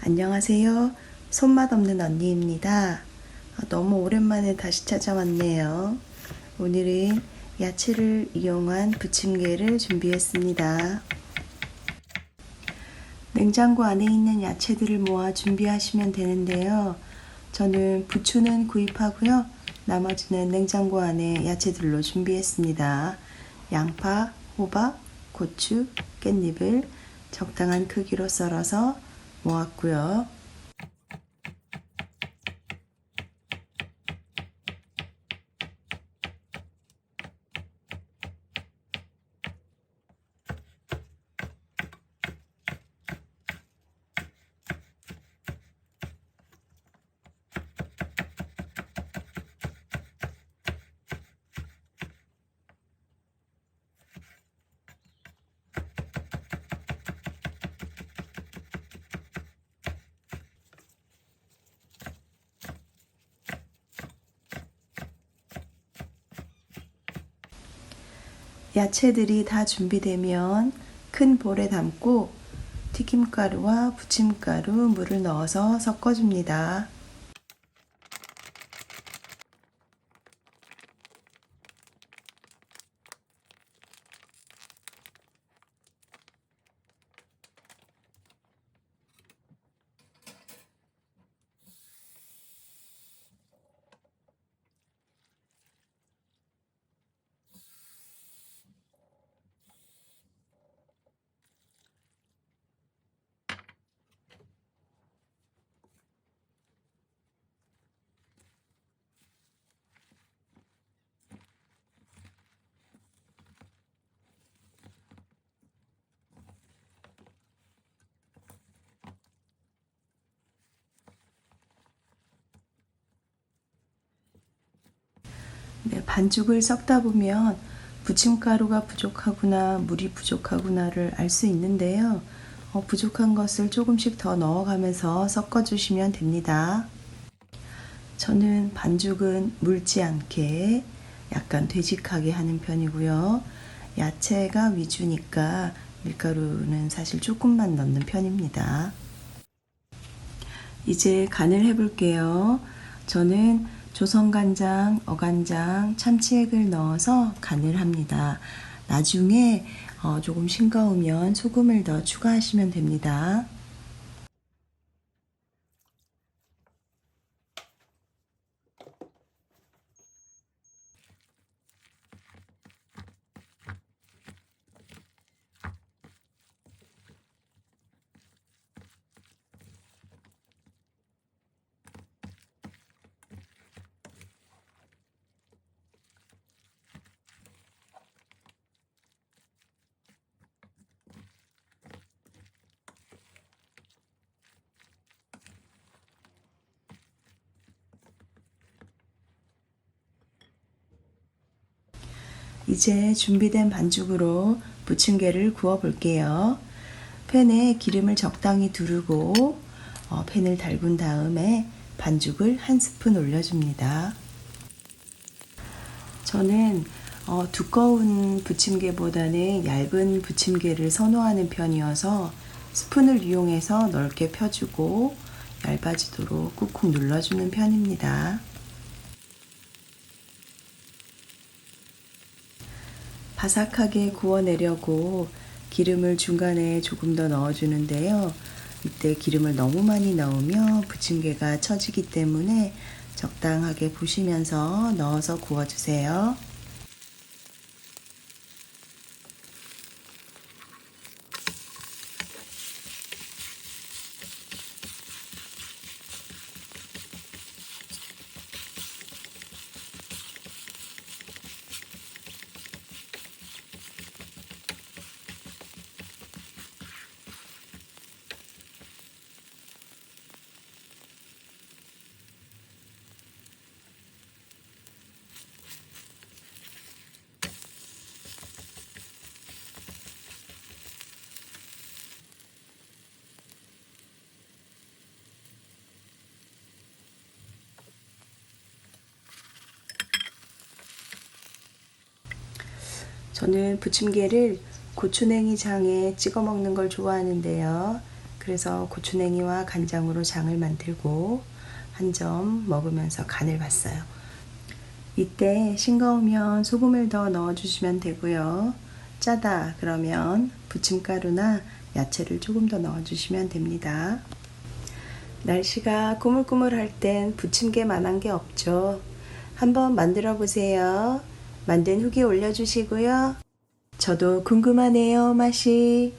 안녕하세요. 손맛 없는 언니입니다. 아, 너무 오랜만에 다시 찾아왔네요. 오늘은 야채를 이용한 부침개를 준비했습니다. 냉장고 안에 있는 야채들을 모아 준비하시면 되는데요. 저는 부추는 구입하고요. 나머지는 냉장고 안에 야채들로 준비했습니다. 양파, 호박, 고추, 깻잎을 적당한 크기로 썰어서 모았고요. 야채들이 다 준비되면 큰 볼에 담고 튀김가루와 부침가루, 물을 넣어서 섞어줍니다. 네, 반죽을 섞다 보면 부침가루가 부족하구나, 물이 부족하구나를 알 수 있는데요. 어, 부족한 것을 조금씩 더 넣어가면서 섞어주시면 됩니다. 저는 반죽은 묽지 않게 약간 되직하게 하는 편이고요. 야채가 위주니까 밀가루는 사실 조금만 넣는 편입니다. 이제 간을 해볼게요. 저는 조선간장, 어간장, 참치액을 넣어서 간을 합니다. 나중에 어, 조금 싱거우면 소금을 더 추가하시면 됩니다. 이제 준비된 반죽으로 부침개를 구워 볼게요. 팬에 기름을 적당히 두르고 어, 팬을 달군 다음에 반죽을 한 스푼 올려줍니다. 저는 어, 두꺼운 부침개보다는 얇은 부침개를 선호하는 편이어서 스푼을 이용해서 넓게 펴주고 얇아지도록 꾹꾹 눌러주는 편입니다. 바삭하게 구워내려고 기름을 중간에 조금 더 넣어주는데요. 이때 기름을 너무 많이 넣으면 부침개가 처지기 때문에 적당하게 보시면서 넣어서 구워주세요. 저는 부침개를 고추냉이 장에 찍어 먹는 걸 좋아하는데요. 그래서 고추냉이와 간장으로 장을 만들고 한 점 먹으면서 간을 봤어요. 이때 싱거우면 소금을 더 넣어주시면 되고요. 짜다 그러면 부침가루나 야채를 조금 더 넣어주시면 됩니다. 날씨가 꾸물꾸물할 땐 부침개만한 게 없죠. 한번 만들어 보세요. 만든 후기 올려주시고요. 저도 궁금하네요, 맛이.